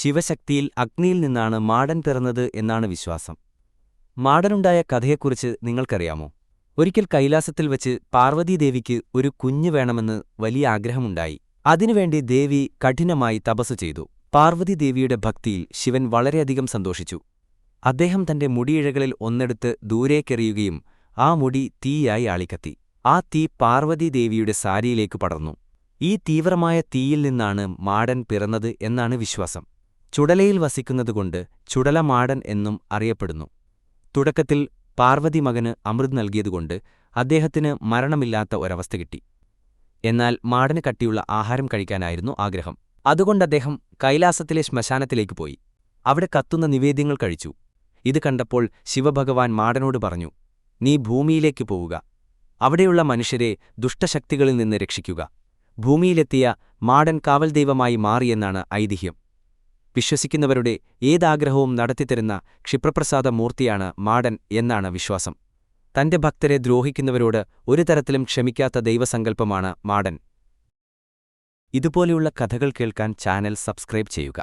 ശിവശക്തിയിൽ അഗ്നിയിൽ നിന്നാണ് മാടൻ പിറന്നത് എന്നാണ് വിശ്വാസം. മാടനുണ്ടായ കഥയെക്കുറിച്ച് നിങ്ങൾക്കറിയാമോ? ഒരിക്കൽ കൈലാസത്തിൽ വച്ച് പാർവതീദേവിക്ക് ഒരു കുഞ്ഞ് വേണമെന്ന് വലിയ ആഗ്രഹമുണ്ടായി. അതിനുവേണ്ടി ദേവി കഠിനമായി തപസ്സു ചെയ്തു. പാർവതീദേവിയുടെ ഭക്തിയിൽ ശിവൻ വളരെയധികം സന്തോഷിച്ചു. അദ്ദേഹം തന്റെ മുടിയിഴകളിൽ ഒന്നെടുത്ത് ദൂരേക്കെറിയുകയും ആ മുടി തീയായി ആളിക്കത്തി. ആ തീ പാർവതീദേവിയുടെ സാരിയിലേക്ക് പടർന്നു. ഈ തീവ്രമായ തീയിൽ നിന്നാണ് മാടൻ പിറന്നത് എന്നാണ് വിശ്വാസം. ചുടലയിൽ വസിക്കുന്നതുകൊണ്ട് ചുടലമാടൻ എന്നും അറിയപ്പെടുന്നു. തുടക്കത്തിൽ പാർവതി മകന് അമൃത് നൽകിയതുകൊണ്ട് അദ്ദേഹത്തിന് മരണമില്ലാത്ത ഒരവസ്ഥ കിട്ടി. എന്നാൽ മാടന് കട്ടിയുള്ള ആഹാരം കഴിക്കാനായിരുന്നു ആഗ്രഹം. അതുകൊണ്ടദ്ദേഹം കൈലാസത്തിലെ ശ്മശാനത്തിലേക്ക് പോയി. അവിടെ കത്തുന്ന നിവേദ്യങ്ങൾ കഴിച്ചു. ഇത് കണ്ടപ്പോൾ ശിവഭഗവാൻ മാടനോട് പറഞ്ഞു നീ ഭൂമിയിലേക്ക് പോവുക. അവിടെയുള്ള മനുഷ്യരെ ദുഷ്ടശക്തികളിൽ നിന്ന് രക്ഷിക്കുക. ഭൂമിയിലെത്തിയ മാടൻ കാവൽ ദൈവമായി മാറിയെന്നാണ് ഐതിഹ്യം. വിശ്വസിക്കുന്നവരുടെ ഏതാഗ്രഹവും നടത്തിത്തരുന്ന ക്ഷിപ്രപ്രസാദ മൂർത്തിയാണ് മാടൻ എന്നാണ് വിശ്വാസം. തന്റെ ഭക്തരെ ദ്രോഹിക്കുന്നവരോട് ഒരു തരത്തിലും ക്ഷമിക്കാത്ത ദൈവസങ്കല്പമാണ് മാടൻ. ഇതുപോലെയുള്ള കഥകൾ കേൾക്കാൻ ചാനൽ സബ്സ്ക്രൈബ് ചെയ്യുക.